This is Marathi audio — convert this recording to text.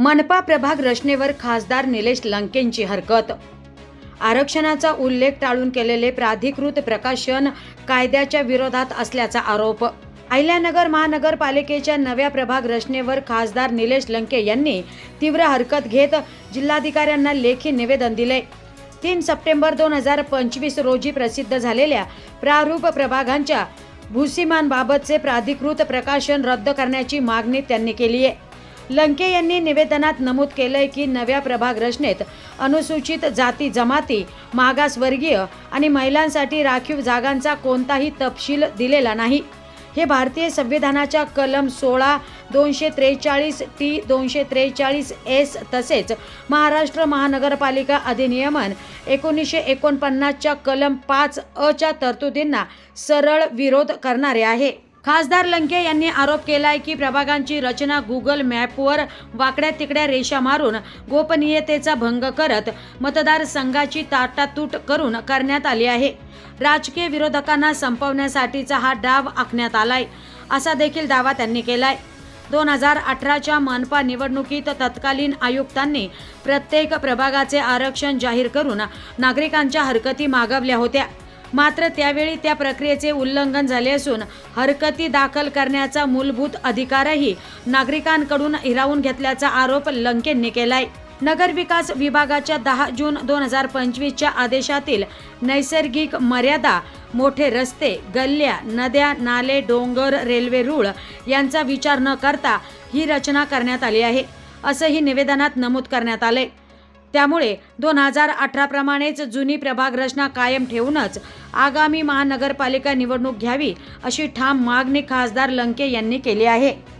मनपा प्रभाग रचनेवर खासदार निलेश लंकेंची हरकत. आरक्षणाचा उल्लेख टाळून केलेले प्राधिकृत प्रकाशन कायद्याच्या विरोधात असल्याचा आरोप. अहिल्यानगर महानगरपालिकेच्या नव्या प्रभाग रचनेवर खासदार निलेश लंके यांनी तीव्र हरकत घेत जिल्हाधिकाऱ्यांना लेखी निवेदन दिले. तीन सप्टेंबर दोन हजार पंचवीस रोजी प्रसिद्ध झालेल्या प्रारूप प्रभागांच्या भूसीमानबाबतचे प्राधिकृत प्रकाशन रद्द करण्याची मागणी त्यांनी केली आहे लंके यांनी निवेदनात नमूद केलंय की नव्या प्रभाग रचनेत अनुसूचित जाती जमाती मागासवर्गीय आणि महिलांसाठी राखीव जागांचा कोणताही तपशील दिलेला नाही. हे भारतीय संविधानाच्या कलम सोळा दोनशे त्रेचाळीस टी दोनशे त्रेचाळीस एस तसेच महाराष्ट्र महानगरपालिका अधिनियमन एकोणीसशे एकोणपन्नासच्या कलम पाच अच्या तरतुदींना सरळ विरोध करणारे आहे. खासदार लंके यांनी आरोप केलाय की प्रभागांची रचना गुगल मॅपवर वाकड्या तिकड्या रेषा मारून गोपनीयतेचा भंग करत मतदारसंघाची ताटातूट करून करण्यात आली आहे. राजकीय विरोधकांना संपवण्यासाठीचा हा डाव आखण्यात आलाय असा देखील दावा त्यांनी केलाय. दोन हजार अठराच्या मनपा निवडणुकीत तत्कालीन आयुक्तांनी प्रत्येक प्रभागाचे आरक्षण जाहीर करून नागरिकांच्या हरकती मागवल्या होत्या. मात्र त्यावेळी त्या प्रक्रियेचे उल्लंघन झाले असून हरकती दाखल करण्याचा मूलभूत अधिकारही नागरिकांकडून हिरावून घेतल्याचा आरोप लंकेंनी केलाय. नगरविकास विभागाच्या दहा जून दोन हजार पंचवीसच्या आदेशातील नैसर्गिक मर्यादा मोठे रस्ते गल्ल्या नद्या नाले डोंगर रेल्वे रूळ यांचा विचार न करता ही रचना करण्यात आली आहे. असंही निवेदनात नमूद करण्यात आले त्यामुळे दोन हजार अठराप्रमाणेच जुनी प्रभाग रचना कायम ठेवूनच आगामी महानगरपालिका निवडणूक घ्यावी अशी ठाम मागणी खासदार लंके यांनी केली आहे.